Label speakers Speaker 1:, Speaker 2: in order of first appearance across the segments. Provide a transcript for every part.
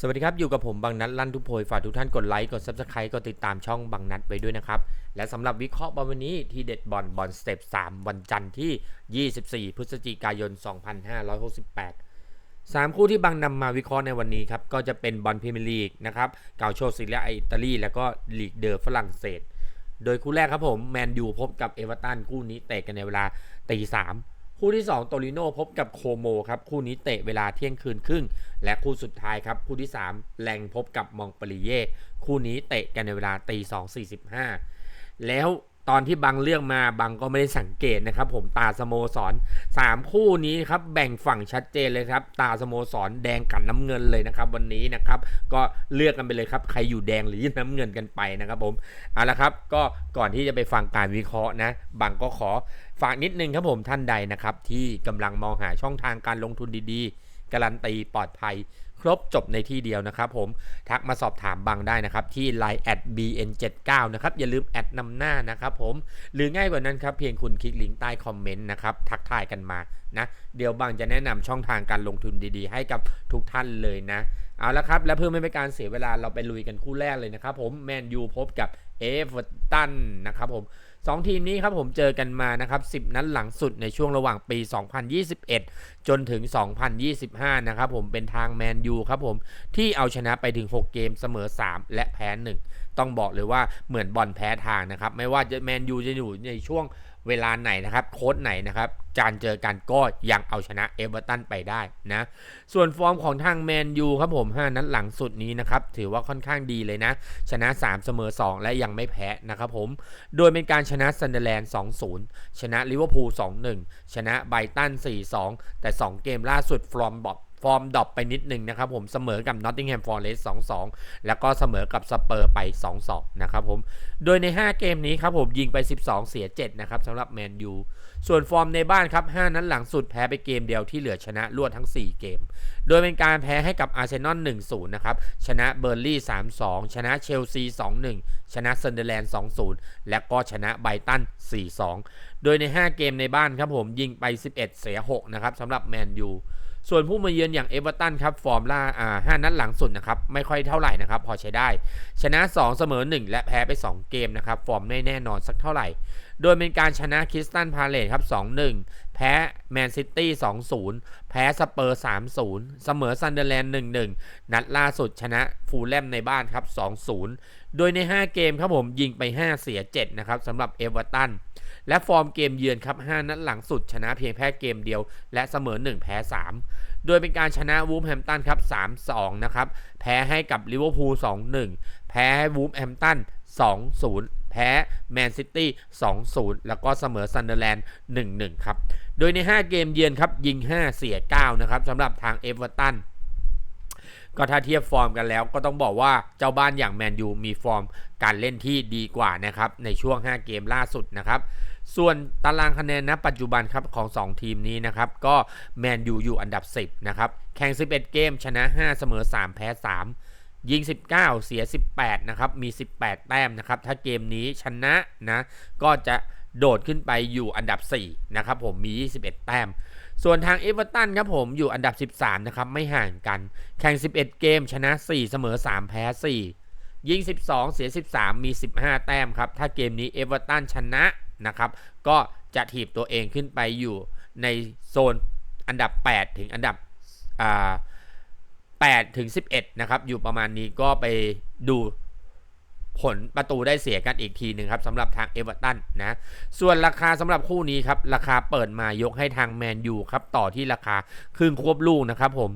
Speaker 1: สวัสดีครับ อยู่กับผมบางนัดลั่นทุพโพยฝากทุกท่านกดไลค์กด Subscribe กดติดตามช่องบางนัดไปด้วยนะครับ และสำหรับวิเคราะห์บอลวันนี้ที่เด็ดบอลบอลสเต็ป3 วันจันทร์ที่ 24 พฤศจิกายน 2568 3 คู่ที่บางนำมาวิเคราะห์ในวันนี้ครับ ก็จะเป็นบอลพรีเมียร์ลีกนะครับเกาโชซีเรียอิตาลีแล้วก็ลีกเดอฝรั่งเศส โดยคู่แรกครับผมแมนยูพบกับเอเวอร์ตันคู่นี้เตะกันในเวลาตีสาม คู่ที่ 2 โตลิโนพบกับโคโมครับ คู่นี้เตะเวลาเที่ยงคืนครึ่ง และคู่สุดท้ายครับ คู่ที่ 3 แรงพบกับมองปรีเย่คู่นี้เตะกันในเวลาตีสองสี่สิบห้าแล้ว ตอนที่บังเลือกมาบังก็ไม่ได้สังเกตนะครับ ผมตาสโมสร 3 คู่นี้ครับแบ่งฝั่งชัดเจนเลยครับ ตาสโมสรแดงกับน้ำเงินเลยนะครับวันนี้นะครับก็เลือกกันไปเลยครับใครอยู่แดงหรือน้ำเงินกันไปนะครับผมเอาละครับก็ก่อนที่จะไปฟังการวิเคราะห์นะบังก็ขอฝากนิดนึงครับผมท่านใดนะครับที่กำลังมองหาช่องทางการลงทุนดีๆ การันตีปลอดภัย ครบจบในที่เดียวนะครับผมทักมาสอบถามบังได้นะครับ ที่ line at bn79 นะครับ อย่าลืมแอดนำหน้านะครับผม หรือง่ายกว่านั้นครับ เพียงคุณคลิกลิงก์ใต้คอมเมนต์นะครับ ทักทายกันมานะเดี๋ยวบังจะแนะนำช่องทางการลงทุนดีๆ ให้กับทุกท่านเลยนะ เอาละครับ และเพื่อไม่เป็นการเสียเวลาเราไปลุยกันคู่แรกเลยนะครับผมแมนยูพบกับเอเวอร์ตันนะครับผมสองทีมนี้ครับผมเจอกันมานะครับ10 นัดหลังสุดในช่วงระหว่างปี 2021 จนถึง 2025 นะครับผมเป็นทางแมนยูครับผมที่เอาชนะไปถึง 6 เกมเสมอ 3 และแพ้ 1 ต้องบอกเลยว่าเหมือนบอลแพ้ทางนะครับ ไม่ว่าจะแมนยูจะอยู่ในช่วง เวลาไหนนะครับโค้ดไหนนะครับจานเจอกันก็ยังเอาชนะเอเวอร์ตันไปได้นะส่วนฟอร์มของทางแมนยูครับผม 5 นัดหลังสุดนี้นะครับถือว่าค่อนข้างดีเลยนะ ชนะ 3 เสมอ 2 และยังไม่แพ้นะครับผม โดยเป็นการชนะซันเดอร์แลนด์ 2-0 ชนะลิเวอร์พูล 2-1 ชนะไบตัน 4-2 แต่ 2 เกมล่าสุดฟอร์มบอ ฟอร์มดรอปไปนิดหนึ่งนะครับผมเสมอกับนอตติงแฮมฟอร์เรสต์2-2 แล้วก็เสมอกับสเปอร์ไป 2-2 นะครับผม โดยใน 5 เกมนี้ครับผมยิงไป 12 เสีย 7 นะครับสำหรับแมนยูส่วนฟอร์มในบ้านครับ 5 นั้นหลังสุดแพ้ไปเกมเดียวที่เหลือชนะรวดทั้ง 4 เกม โดยเป็นการแพ้ให้กับอาร์เซนอล1-0 นะครับ ชนะเบอร์ลี่3-2 ชนะเชลซี 2-1 ชนะซันเดอร์แลนด์ 2-0 และก็ชนะไบตัน 4-2 โดยใน 5 เกมในบ้านครับผมยิงไป 11 เสีย 6 นะครับสำหรับแมนยู ส่วนผู้มาเยือนอย่างเอเวอร์ตันครับฟอร์มล่าอ่าห้านัดหลังสุดนะครับไม่ค่อยเท่าไหร่นะครับพอใช้ได้ ชนะ 2 เสมอ 1 และแพ้ไป 2 เกมนะครับฟอร์มไม่แน่นอนสักเท่าไหร่ โดยเป็นการชนะคริสตันพาเลตครับ 2-1 แพ้แมนซิตี้ 2-0 แพ้สเปอร์ 3-0 เสมอซันเดอร์แลนด์ 1-1 นัดล่าสุดชนะฟูลแลมในบ้านครับ 2-0 โดยใน 5 เกมครับผมยิงไป 5 เสีย 7 นะครับสำหรับเอเวอร์ตัน และฟอร์มเกมเยือนครับ 5 นัดหลังสุดชนะเพียงแค่เกมเดียว และเสมอ 1 แพ้ 3 โดยเป็นการชนะวูฟแฮมตันครับ 3-2 นะครับ แพ้ให้กับลิเวอร์พูล 2-1 แพ้ให้วูฟแฮมตัน 2-0 แพ้แมนซิตี้ 2-0 แล้วก็เสมอซันเดอร์แลนด์ 1-1 ครับ โดยใน 5 เกมเยือนครับ ยิง 5 เสีย 9 นะครับสำหรับทางเอเวอร์ตันก็ถ้าเทียบฟอร์มกันแล้วก็ต้องบอกว่าเจ้าบ้านอย่างแมนยูมีฟอร์มการเล่นที่ดีกว่านะครับในช่วง 5 เกมล่าสุดนะครับ ส่วนตารางคะแนนณปัจจุบันครับของ 2 ทีมนี้นะครับ ก็แมนยูอยู่อันดับ 10 นะครับ แข่ง 11 เกม ชนะ 5 เสมอ 3 แพ้ 3 ยิง 19 เสีย 18 นะครับ มี 18 แต้มนะครับ ถ้าเกมนี้ชนะนะ ก็จะโดดขึ้นไปอยู่อันดับ 4 นะครับผมมี 21 แต้ม ส่วนทางเอเวอร์ตันครับผมอยู่อันดับ 13 นะครับ ไม่ห่างกัน แข่ง 11 เกม ชนะ 4 เสมอ 3 แพ้ 4 ยิง 12 เสีย 13 มี 15 แต้มครับ ถ้าเกมนี้เอเวอร์ตันชนะ นะครับ ก็จะถีบตัวเองขึ้นไปอยู่ในโซนอันดับ 8 ถึงอันดับ8ถึง 11 นะครับ อยู่ประมาณนี้ก็ไปดูผลประตูได้เสียกันอีกทีหนึ่งครับสำหรับทางเอเวอร์ตันนะ ส่วนราคาสำหรับคู่นี้ครับ ราคาเปิดมายกให้ทางแมนยูครับ ต่อที่ราคาครึ่งควบลูกนะครับผม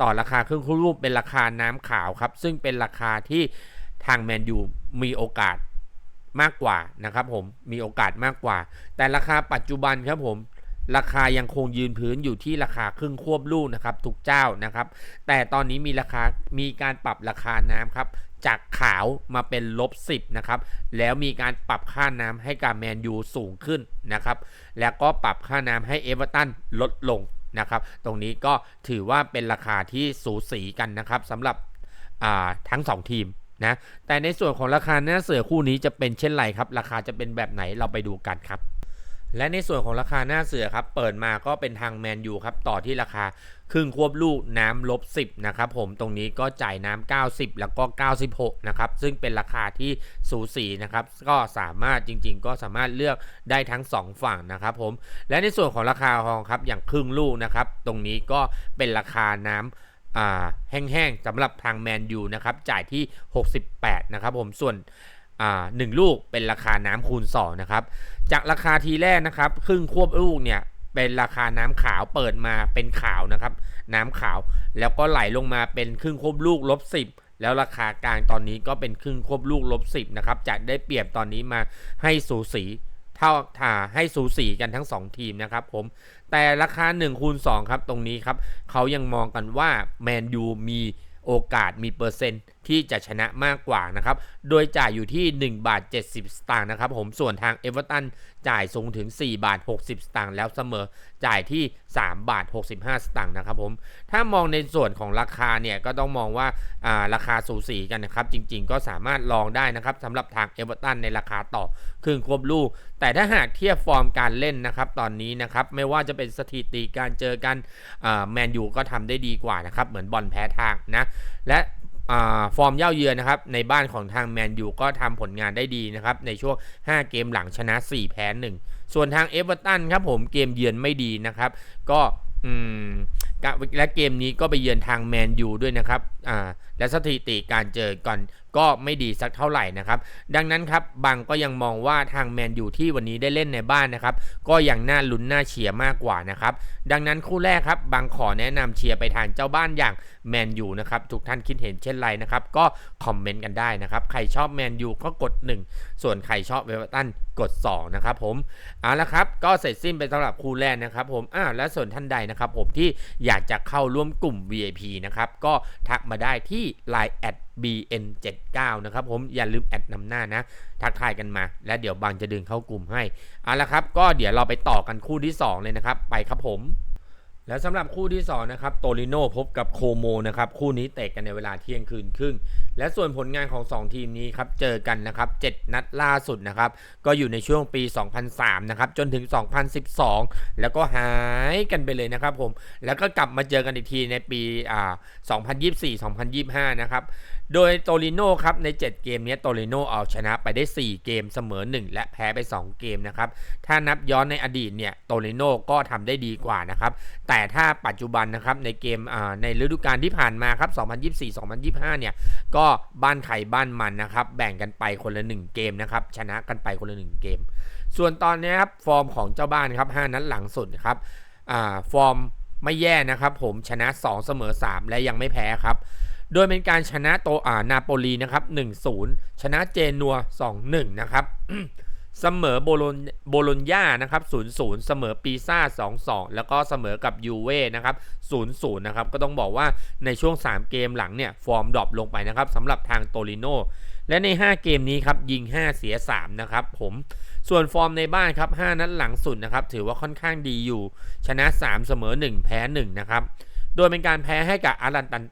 Speaker 1: ต่อราคาครึ่งควบลูกเป็นราคาน้ำขาวครับ ซึ่งเป็นราคาที่ทางแมนยูมีโอกาส มากกว่านะครับผมมีโอกาสมากกว่า แต่ราคาปัจจุบันครับผมราคายังคงยืนพื้นอยู่ที่ราคาครึ่งควบลูกนะครับทุกเจ้านะครับ แต่ตอนนี้มีราคามีการปรับราคาน้ำครับจากขาวมาเป็นลบ 10นะครับแล้วมีการปรับค่าน้ำให้กับแมนยูสูงขึ้นนะครับแล้วก็ปรับค่าน้ำให้เอเวอร์ตันลดลงนะครับตรงนี้ก็ถือว่าเป็นราคาที่สูสีกันนะครับสำหรับทั้ง 2 ทีม นะแต่ในส่วนของราคาหน้าเสือคู่นี้จะเป็นเช่นไรครับ ราคาจะเป็นแบบไหนเราไปดูกันครับและในส่วนของราคาหน้าเสือครับ เปิดมาก็เป็นทางแมนยูครับ ต่อที่ราคาครึ่งควบลูกน้ำลบ 10 นะครับผมตรงนี้ก็จ่ายน้ำ90 แล้วก็ 96 นะครับ ซึ่งเป็นราคาที่สูสีนะครับ ก็สามารถจริง ๆ ก็สามารถเลือกได้ทั้ง 2 ฝั่งนะครับผมและในส่วนของราคาทองครับอย่างครึ่งลูกนะครับ ตรงนี้ก็เป็นราคาน้ำอ่า แห้งๆสำหรับทางแมนยูนะครับจ่ายที่ 68 นะครับผมส่วนหนึ่งลูกเป็นราคาน้ำคูณ2นะครับจากราคาทีแรกนะครับครึ่งควบลูกเนี่ยเป็นราคาน้ำขาวเปิดมาเป็นขาวนะครับ น้ำขาวแล้วก็ไหลลงมาเป็นครึ่งควบลูกลบ10แล้วราคากลางตอนนี้ก็เป็นครึ่งควบลูกลบ10นะครับจะได้เปรียบตอนนี้มาให้สูสีเท่าถ่าให้สูสีกันทั้ง 2 ทีมนะครับผม แต่ราคา1คูณ2ครับตรงนี้ครับเขายังมองกันว่าแมนยูมีโอกาสมีเปอร์เซ็นต์ที่จะชนะมากกว่านะครับ โดยจ่ายอยู่ที่ 1 บาท 70 สตางค์นะครับผม ส่วนทางเอเวอร์ตัน จ่ายสูงถึง 4 บาท 60 สตางค์แล้วเสมอจ่ายที่ 3 บาท 65 สตางค์นะครับผมถ้ามองในส่วนของราคาเนี่ยก็ต้องมองว่าราคาสูสีกันนะครับ จริงๆ ก็สามารถลองได้นะครับสำหรับทางเอเวอร์ตันในราคาต่อครึ่งควบลูก แต่ถ้าหากเทียบฟอร์มการเล่นนะครับตอนนี้นะครับไม่ว่าจะเป็นสถิติการเจอกันแมนยูก็ทำได้ดีกว่านะครับเหมือนบอลแพ้ทางนะและ ฟอร์มเย่าเยือนนะครับในบ้านของทางแมนยูก็ทำผลงานได้ดีนะครับในช่วง 5 เกมหลังชนะ 4 แพ้ 1 ส่วนทางเอเวอร์ตันครับผมเกมเยือนไม่ดีนะครับ ก็และเกมนี้ก็ไปเยือนทางแมนยูด้วยนะครับและสถิติการเจอก่อน ก็ไม่ดีสักเท่าไหร่นะครับ ดังนั้นครับบางก็ยังมองว่าทางแมนยูที่วันนี้ได้เล่นในบ้านนะครับก็ยังน่าลุ้นน่าเชียร์มากกว่านะครับดังนั้นคู่แรกครับบางขอแนะนำเชียร์ไปทางเจ้าบ้านอย่างแมนยูนะครับทุกท่านคิดเห็นเช่นไรนะครับก็คอมเมนต์กันได้นะครับใครชอบแมนยูก็กด 1 ส่วนใครชอบเวลตันกด 2 นะครับผมเอาละครับก็เสร็จสิ้นไปสำหรับคู่แรกนะครับผมอ่าและส่วนท่านใดนะครับผมที่อยากจะเข้าร่วมกลุ่ม VIP นะครับก็ทักมาได้ที่ Line แอด bn79 นะครับผมอย่าลืมแอดนำหน้านะ ทักทายกันมา และเดี๋ยวบางจะดึงเข้ากลุ่มให้เอาละครับ ก็เดี๋ยวเราไปต่อกันคู่ที่ 2 เลยนะครับ ไปครับผม และสำหรับคู่ที่ 2 นะครับ โตลิโนพบกับโคโมนะครับ คู่นี้เตะกันในเวลาเที่ยงคืนครึ่ง และส่วนผลงานของ 2 ทีมนี้ครับ เจอกันนะครับ 7 นัดล่าสุดนะครับ ก็อยู่ในช่วงปี 2003 นะครับ จนถึง 2012 แล้วก็หายกันไปเลยนะครับผม แล้วก็กลับมาเจอกันอีกทีในปีอ่า2024-2025 นะครับ โดยโตลิโน่ครับใน 7 เกมนี้โตลิโน่เอาชนะไปได้ 4 เกมเสมอ 1 และแพ้ไป 2 เกมนะครับ ถ้านับย้อนในอดีตเนี่ยโตลิโน่ก็ทำได้ดีกว่านะครับ แต่ถ้าปัจจุบันนะครับในเกมในฤดูกาลที่ผ่านมาครับ 2024-2025 เนี่ยก็บ้านไข่บ้านมันนะครับแบ่งกันไปคนละ 1 เกมนะครับชนะกันไปคนละ 1 เกม ส่วนตอนนี้ครับฟอร์มของเจ้าบ้านครับ 5 นัดหลังสุดครับฟอร์มไม่แย่นะครับผมชนะ 2 เสมอ 3 และยังไม่แพ้ครับ โดยเป็นการชนะโตอานาโปลีนะครับ1-0 ชนะเจนัว 2-1 นะครับเสมอโบโลนโบโลญญานะครับ0-0 เสมอปีซ่า 2-2 แล้วก็เสมอกับยูเว่นะครับ0-0 นะครับ ก็ต้องบอกว่าในช่วง 3 เกมหลังเนี่ย ฟอร์มดรอปลงไปนะครับสำหรับทางโตลิโน และใน 5 เกมนี้ครับ ยิง 5 เสีย 3 นะครับผมส่วนฟอร์มในบ้านครับ 5 นัดหลังสุดนะครับ ถือว่าค่อนข้างดีอยู่ ชนะ 3 เสมอ 1 แพ้ 1 นะครับ โดยเป็นการแพ้ให้กับอารันตัน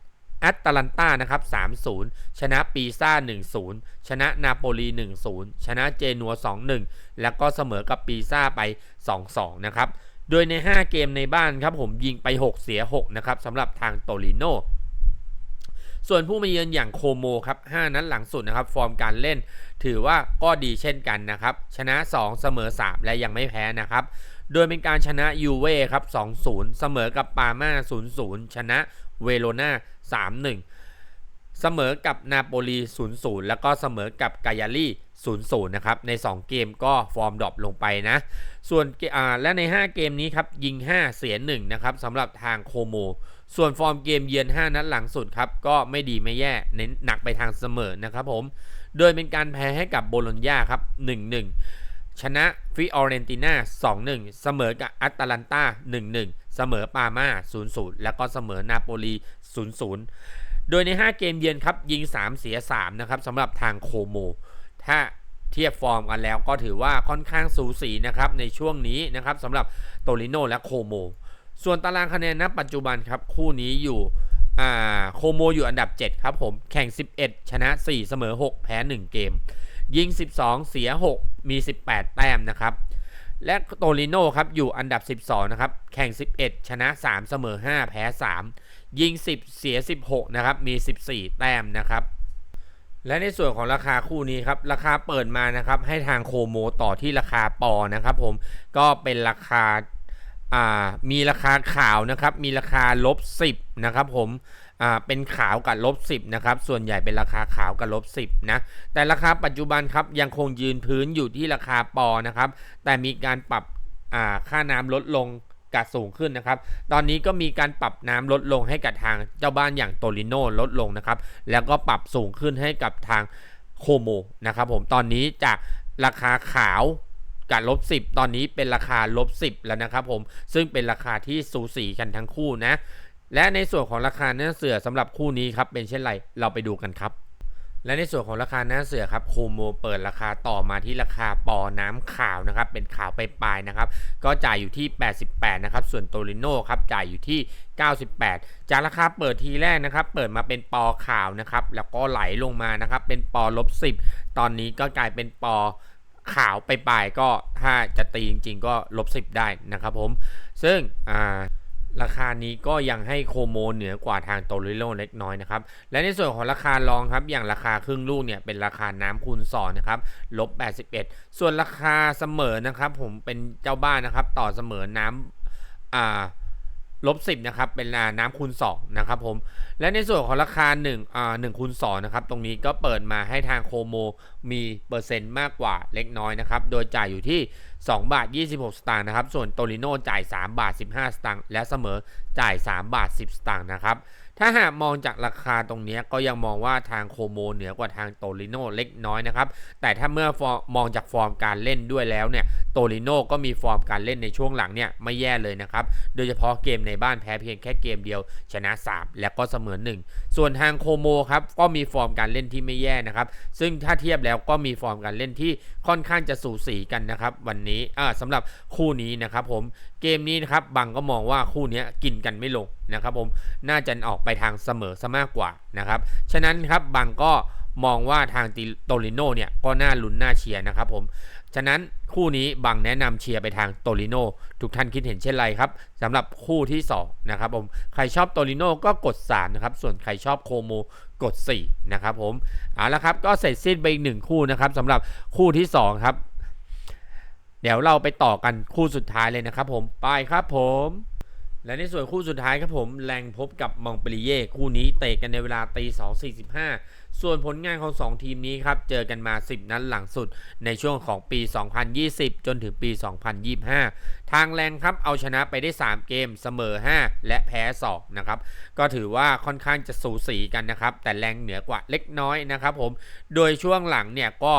Speaker 1: แอตแลนตานะครับ3-0 ชนะปีซ่า 1-0 ชนะนาโปลี 1-0 ชนะเจนัว 2-1 แล้วก็เสมอกับปีซ่าไป 2-2 นะครับ โดยใน 5 เกมในบ้านครับผมยิงไป 6 เสีย 6 นะครับสำหรับทางโตลิโนส่วนผู้มาเยือนอย่างโคโมครับ 5 นั้นหลังสุดนะครับ ฟอร์มการเล่น ถือว่าก็ดีเช่นกันนะครับ ชนะ 2 เสมอ 3 และยังไม่แพ้นะครับ โดยเป็นการชนะยูเว่ครับ 2-0 เสมอกับปาม่า 0-0 ชนะ เวโรนา3-1 เสมอกับนาโปลี 0-0 แล้วก็เสมอกับกายาลี0-0 นะครับ ใน 2 เกมก็ฟอร์มดรอปลงไปนะ ส่วนและใน 5 เกมนี้ครับ ยิง 5 เสีย 1 นะครับสำหรับทางโคโม ส่วนฟอร์มเกมเยือน 5 นัดหลังสุดครับ ก็ไม่ดีไม่แย่ เน้นหนักไปทางเสมอนะครับผม โดยเป็นการแพ้ให้กับโบโลญญาครับ 1-1 ชนะฟิออเรนติน่า2-1 เสมอกับอัตแลนตา1-1 เสมอปาม่า0-0 แล้วก็เสมอนาโปลี0-0 โดยใน 5 เกมเยือนครับ ยิง 3 เสีย 3 นะครับสำหรับทางโคโม ถ้าเทียบฟอร์มกันแล้วก็ถือว่าค่อนข้างสูสีนะครับในช่วงนี้นะครับสำหรับโตลิโนและโคโม ส่วนตารางคะแนนณปัจจุบันครับคู่นี้อยู่โคโมอยู่อันดับ 7 ครับผม แข่ง 11 ชนะ 4 เสมอ 6 แพ้ 1 เกม ยิง 12 เสีย 6 มี 18 แต้มนะครับ และโตริโนครับอยู่อันดับ 12 นะครับ แข่ง 11 ชนะ 3 เสมอ 5 แพ้ 3 ยิง 10 เสีย 16 นะครับ มี 14 แต้มนะครับและในส่วนของราคาคู่นี้ครับ ราคาเปิดมานะครับ ให้ทางโคโมต่อที่ราคาปอนะครับ ผมก็เป็นราคาอ่ามีราคาขาวนะครับ มีราคาลบ10นะครับ ผม อ่าเป็นขาวกับลบ10นะครับส่วนใหญ่เป็นราคาขาวกับลบ10นะแต่ราคาปัจจุบันครับยังคงยืนพื้นอยู่ที่ราคาปอนะครับแต่มีการปรับอ่าค่าน้ำลดลงกับสูงขึ้นนะครับ ตอนนี้ก็มีการปรับน้ำลดลงให้กับทางเจ้าบ้านอย่างโตริโนลดลงนะครับ แล้วก็ปรับสูงขึ้นให้กับทางโคโมนะครับผม ตอนนี้จากราคาขาวกับลบ10 ตอนนี้เป็นราคาลบ10 แล้วนะครับผม ซึ่งเป็นราคาที่สูสีกันทั้งคู่นะ และในส่วนของราคาเนื้อเสือสำหรับคู่นี้ครับเป็นเช่นไรเราไปดูกันครับ และในส่วนของราคาหน้าเสือครับโคโมเปิดราคาต่อมาที่ราคาปอน้ำขาวนะครับเป็นขาวไปปลายนะครับก็จ่ายอยู่ที่ 88นะครับส่วนโตริโน่ครับจ่ายอยู่ที่ 98 จากราคาเปิดทีแรกนะครับเปิดมาเป็นปอขาวนะครับแล้วก็ไหลลงมานะครับเป็นปอลบ10 ตอนนี้ก็กลายเป็นปอขาวไปปลายก็ถ้าจะตีจริง ๆ ก็ลบ10ได้นะครับผมซึ่งอ่า ราคานี้ก็ยังให้โคโมเหนือกว่าทางโตริโลเล็กน้อยนะครับ และในส่วนของราคารองครับอย่างราคาครึ่งลูกเนี่ยเป็นราคาน้ำคูณสอนะครับลบ 81 ส่วนราคาเสมอนะครับ ผมเป็นเจ้าบ้านนะครับ ต่อเสมอน้ำอ่า ลบ10นะครับเป็นน้ำคูณ2นะครับผมและในส่วนของราคา1อ่า1คูณ2นะครับตรงนี้ก็เปิดมาให้ทางโคโมมีเปอร์เซ็นต์มากกว่าเล็กน้อยนะครับโดยจ่ายอยู่ที่ 2 บาท 26 สตางค์นะครับส่วนโตลิโนจ่าย 3 บาท 15 สตางค์และเสมอจ่าย 3 บาท 10 สตางค์นะครับ ถ้าหากมองจากราคาตรงนี้ก็ยังมองว่าทางโคโมเหนือกว่าทางโตริโนเล็กน้อยนะครับ แต่ถ้าเมื่อมองจากฟอร์มการเล่นด้วยแล้วเนี่ยโตริโนก็มีฟอร์มการเล่นในช่วงหลังเนี่ยไม่แย่เลยนะครับ โดยเฉพาะเกมในบ้านแพ้เพียงแค่เกมเดียว ชนะ 3 และก็เสมอ1 ส่วนทางโคโมครับก็มีฟอร์มการเล่นที่ไม่แย่นะครับ ซึ่งถ้าเทียบแล้วก็มีฟอร์มการเล่นที่ค่อนข้างจะสูสีกันนะครับวันนี้อ่าสำหรับคู่นี้นะครับผมเกมนี้นะครับบังก็มองว่าคู่นี้กินกันไม่ลงนะครับผมน่าจะออกไปทางเสมอซะมากกว่านะครับ ฉะนั้นครับบังก็มองว่าทางโตริโนเนี่ยก็น่าลุ้นน่าเชียร์นะครับผม ฉะนั้นคู่นี้บังแนะนำเชียร์ไปทางโตริโนทุกท่านคิดเห็นเช่นไรครับสำหรับคู่ที่2นะครับผม ใครชอบโตริโนก็กด3นะครับ ส่วนใครชอบโคโมกด4นะครับผม เอาละครับก็เสร็จสิ้นไปอีกหนึ่งคู่นะครับสำหรับคู่ที่2ครับ เดี๋ยวเราไปต่อกันคู่สุดท้ายเลยนะครับผม ไปครับผม และในส่วนคู่สุดท้ายครับผมแรงพบกับมองเปรีเย่คู่นี้เตะกันในเวลาตี2.45ส่วนผลงานของ 2 ทีมนี้ครับ เจอกันมา 10 นัดหลังสุดในช่วงของปี 2020 จนถึงปี 2025 ทางแรงครับเอาชนะไปได้ 3 เกมเสมอ 5 และแพ้2นะครับ ก็ถือว่าค่อนข้างจะสูสีกันนะครับ แต่แรงเหนือกว่าเล็กน้อยนะครับผม โดยช่วงหลังเนี่ยก็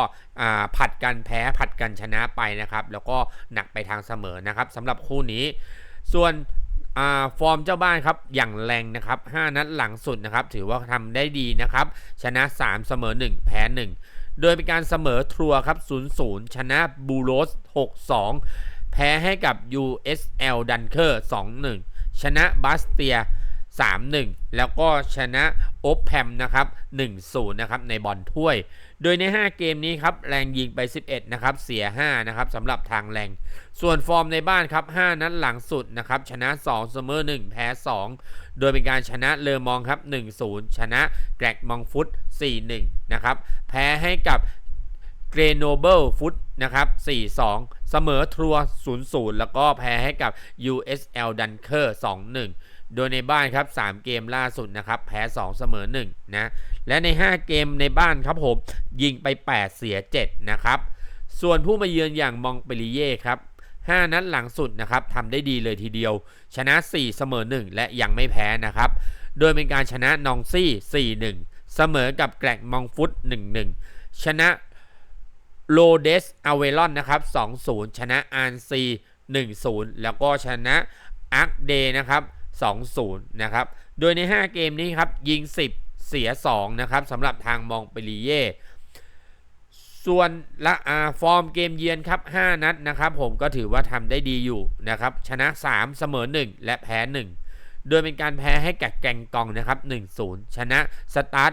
Speaker 1: ผัดกันแพ้ผัดกันชนะไปนะครับ แล้วก็หนักไปทางเสมอนะครับสำหรับคู่นี้ ส่วน อ่าฟอร์มเจ้าบ้านครับอย่างแรงนะครับ 5 นัดหลังสุดนะครับ ถือว่าทำได้ดีนะครับ ชนะ 3 เสมอ 1 แพ้ 1 โดยเป็นการเสมอทรัวครับ 0-0 ชนะบูโรส 6-2 แพ้ให้กับ USL ดันเคอร์ 2-1 ชนะบาสเตีย 3-1 แล้วก็ชนะโอปแพมนะครับ 1-0 นะครับในบอลถ้วย โดยใน 5 เกมนี้ครับแรงยิงไป 11 นะครับ เสีย 5 นะครับสำหรับทางแรง ส่วนฟอร์มในบ้านครับ 5 นัดหลังสุดนะครับ ชนะ 2 เสมอ 1 แพ้ 2 โดยเป็นการชนะเลอมองครับ 1-0 ชนะแกรกมองฟุต 4-1 นะครับ แพ้ให้กับเกรโนเบิลฟุตนะครับ 4-2 เสมอทรัว 0-0 แล้วก็แพ้ให้กับ USL ดันเคอร์ 2-1 โดยในบ้านครับ 3 เกมล่าสุดนะครับ แพ้ 2 เสมอ 1 นะ และใน 5 เกมในบ้านครับผมยิงไป 8 เสีย 7 นะครับ ส่วนผู้มาเยือนอย่างมองเปรีเย่ครับ 5 นัดหลังสุดนะครับทำได้ดีเลยทีเดียว ชนะ 4 เสมอ 1 และยังไม่แพ้นะครับ โดยเป็นการชนะนองซี่ 4-1 เสมอกับแกลกมองฟุต 1-1 ชนะโลเดสอเวลอนนะครับ 2-0 ชนะอาร์ซี 1-0 แล้วก็ชนะอาร์คเดนะครับ 2-0 นะครับ โดยใน 5 เกมนี้ครับยิง 10 เสีย 2 นะครับสำหรับทางมองเปรีเย่ส่วนละอาฟอร์มเกมเยือนครับ 5 นัดนะครับ ผมก็ถือว่าทำได้ดีอยู่นะครับ ชนะ 3 เสมอ 1 และแพ้ 1 โดยเป็นการแพ้ให้แก่แกงกองนะครับ 1-0 ชนะสตาร์ท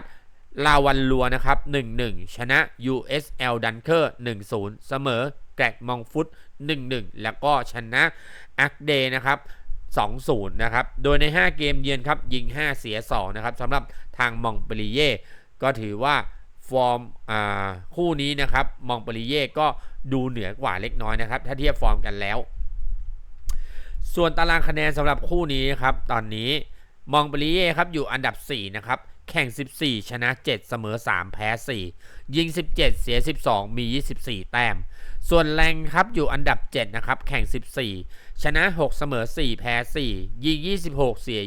Speaker 1: ลาวันลัวนะครับ 1-1 ชนะ USL ดันเคอร์ 1-0 เสมอแกกรกมองฟุต 1-1 แล้วก็ชนะอักเดนะครับ 2-0 นะครับ โดยใน 5 เกมเยือนครับยิง 5 เสีย 2 นะครับสำหรับทางมองเปรีเย่ก็ถือว่าฟอร์มอ่าคู่นี้นะครับมองเปรีเย่ก็ดูเหนือกว่าเล็กน้อยนะครับ ถ้าเทียบฟอร์มกันแล้ว ส่วนตารางคะแนนสำหรับคู่นี้ครับ ตอนนี้มองเปรีเย่ครับอยู่อันดับ 4 นะครับแข่ง 14 ชนะ 7 เสมอ 3 แพ้ 4 ยิง 17 เสีย 12 มี 24 แต้ม ส่วนแรงครับอยู่อันดับ 7 นะครับ แข่ง 14 ชนะ 6 เสมอ 4 แพ้ 4 ยิง 26 เสีย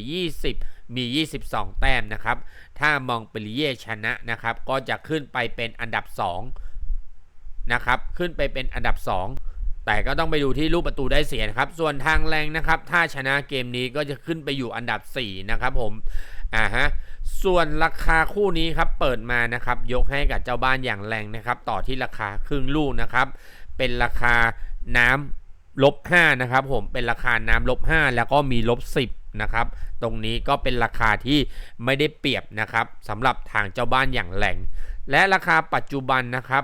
Speaker 1: 20 มี 22 แต้มนะครับ ถ้ามองเปรีเยชนะนะครับ ก็จะขึ้นไปเป็นอันดับ 2 นะครับ ขึ้นไปเป็นอันดับ 2 แต่ก็ต้องไปดูที่ลูกประตูได้เสียนะครับ ส่วนทางแรงนะครับ ถ้าชนะเกมนี้ก็จะขึ้นไปอยู่อันดับ 4 นะครับผม อ่าฮะส่วนราคาคู่นี้ครับเปิดมานะครับยกให้กับเจ้าบ้านอย่างแรงนะครับ ต่อที่ราคาครึ่งลูกนะครับ เป็นราคาน้ำลบ5นะครับผมเป็นราคาน้ำลบ5แล้วก็มีลบ10นะครับตรงนี้ก็เป็นราคาที่ไม่ได้เปรียบนะครับสำหรับทางเจ้าบ้านอย่างแรงและราคาปัจจุบันนะครับ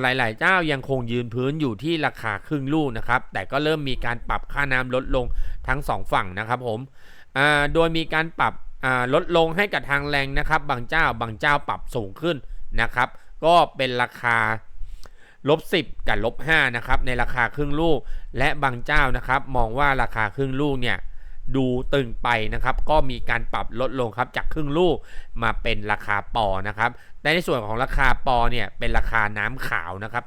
Speaker 1: หลาย ๆ เจ้ายังคงยืนพื้นอยู่ที่ราคาครึ่งลูกนะครับ แต่ก็เริ่มมีการปรับค่าน้ำลดลงทั้ง 2 ฝั่งนะครับผมโดยมีการปรับลดลงให้กับทางแรงนะครับ บางเจ้าบางเจ้าปรับสูงขึ้นนะครับ ก็เป็นราคา ลบ10 กับลบ5นะครับในราคาครึ่งลูก และบางเจ้านะครับ มองว่าราคาครึ่งลูกเนี่ยดูตึงไปนะครับ ก็มีการปรับลดลงครับจากครึ่งลูกมาเป็นราคาปอนะครับแต่ในส่วนของราคาปอเนี่ยเป็นราคาน้ำขาวนะครับ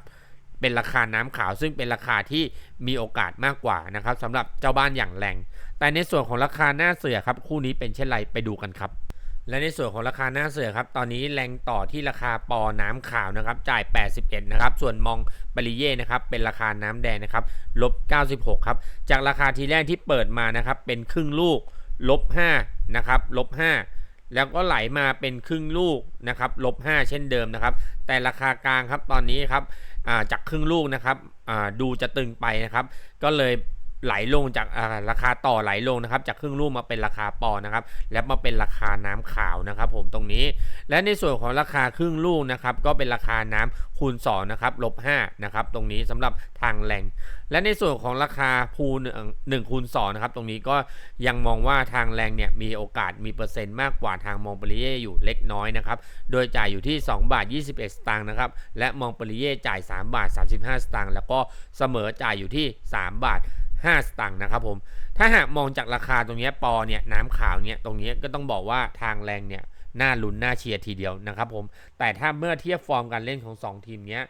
Speaker 1: เป็นราคาน้ำขาว ซึ่งเป็นราคาที่มีโอกาสมากกว่านะครับสำหรับเจ้าบ้านอย่างแรง แต่ในส่วนของราคาหน้าเสือครับคู่นี้เป็นเช่นไรไปดูกันครับ และในส่วนของราคาหน้าเสือครับ ตอนนี้แรงต่อที่ราคาปอน้ำขาวนะครับ จ่าย 81 นะครับ ส่วนมองปริเย่นะครับ เป็นราคาน้ำแดงนะครับ ลบ 96 ครับ จากราคาทีแรกที่เปิดมานะครับ เป็นครึ่งลูก ลบ 5 นะครับ ลบ 5 แล้วก็ไหลมาเป็นครึ่งลูกนะครับ ลบ 5 เช่นเดิมนะครับ แต่ราคากลางครับ ตอนนี้ครับ จากครึ่งลูกนะครับ ดูจะตึงไปนะครับ ก็เลย ไหลลงจาการาคาต่อไหลลงนะครับจากครึ่งลูกมาเป็นราคาปอนะครับแล้วมาเป็นราคาน้ำขาวนะครับผมตรงนี้ และในส่วนของราคาครึ่งลูกนะครับก็เป็นราคาน้ำคูณ2นะครับลบ5นะครับตรงนี้สำหรับทางแรงและในส่วนของราคาพูหนึ่งคูณ2นะครับตรงนี้ก็ยังมองว่าทางแรงเนี่ยมีโอกาสมีเปอร์เซ็นต์มากกว่าทางมองปรีเย่อยู่เล็กน้อยนะครับโดยจ่ายอยู่ที่2บาท21 สตางค์นะครับและมองปรีเย่จ่าย3บาท35 สตางค์แล้วก็เสมอจ่ายอยู่ที่ 3 บาท 5 สตางค์นะครับผม ถ้าหากมองจากราคาตรงนี้ปอเนี่ยน้ำขาวเนี่ยตรงนี้ก็ต้องบอกว่าทางแรงเนี่ยน่าลุ้นน่าเชียร์ทีเดียวนะครับผม แต่ถ้าเมื่อเทียบฟอร์มการเล่นของ 2 ทีมเนี้ย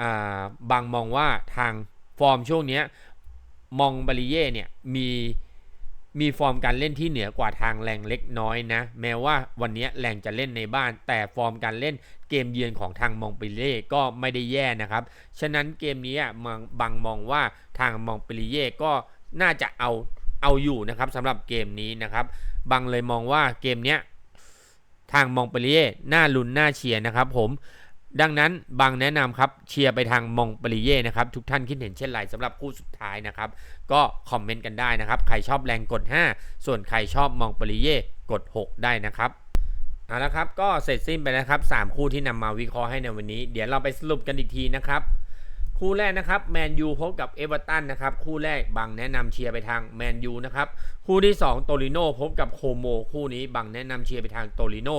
Speaker 1: อ่าบางมองว่าทางฟอร์มช่วงเนี้ยมองบริเย่เนี่ยมีมีฟอร์มการเล่นที่เหนือกว่าทางแรงเล็กน้อยนะ แม้ว่าวันนี้แรงจะเล่นในบ้าน แต่ฟอร์มการเล่น เกมเยือนของทางมองเปเล่ก็ไม่ได้แย่นะครับ ฉะนั้นเกมนี้อะมองบางมองว่าทางมองเปรีเย่ก็น่าจะเอาเอาอยู่นะครับสำหรับเกมนี้นะครับบางเลยมองว่าเกมเนี้ยทางมองเปรีเย่น่าลุ้นน่าเชียร์นะครับ ผมดังนั้นบางแนะนำครับเชียร์ไปทางมองปรีเย่นะครับทุกท่านคิดเห็นเช่นไรสำหรับคู่สุดท้ายนะครับ ก็คอมเมนต์กันได้นะครับ ใครชอบแรงกด 5 ส่วนใครชอบมองปรีเย่กด 6 ได้นะครับ เอาละครับก็เสร็จสิ้นไปแล้วครับ 3 คู่ที่นำมาวิเคราะห์ให้ในวันนี้ เดี๋ยวเราไปสรุปกันอีกทีนะครับ คู่แรกนะครับแมนยูพบกับเอเวอร์ตันนะครับคู่แรกบังแนะนำเชียร์ไปทางแมนยูนะครับคู่ที่ 2 โตริโนพบกับโคโม คู่นี้บังแนะนำเชียร์ไปทางโตริโน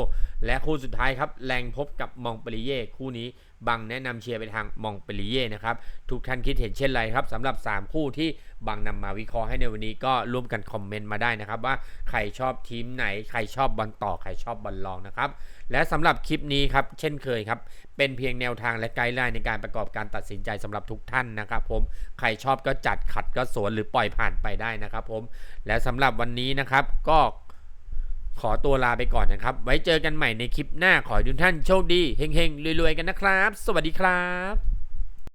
Speaker 1: และคู่สุดท้ายครับแรงพบกับมองเปรีเย่คู่นี้บังแนะนำเชียร์ไปทางมองเปรีเย่นะครับทุกท่านคิดเห็นเช่นไรครับสำหรับ 3 คู่ที่บังนำมาวิเคราะห์ให้ในวันนี้ก็ร่วมกันคอมเมนต์มาได้นะครับว่าใครชอบทีมไหนใครชอบบอลต่อใครชอบบอลรองนะครับ และสำหรับคลิปนี้ครับ เช่นเคยครับ เป็นเพียงแนวทางและไกด์ไลน์ในการประกอบการตัดสินใจสำหรับทุกท่านนะครับ ผมใครชอบก็จัดขัดก็สวนหรือปล่อยผ่านไปได้นะครับ ผมและสำหรับวันนี้นะครับก็ขอตัวลาไปก่อนนะครับ ไว้เจอกันใหม่ในคลิปหน้าขอให้ทุกท่านโชคดีเฮงๆรวยๆกันนะครับ สวัสดีครับ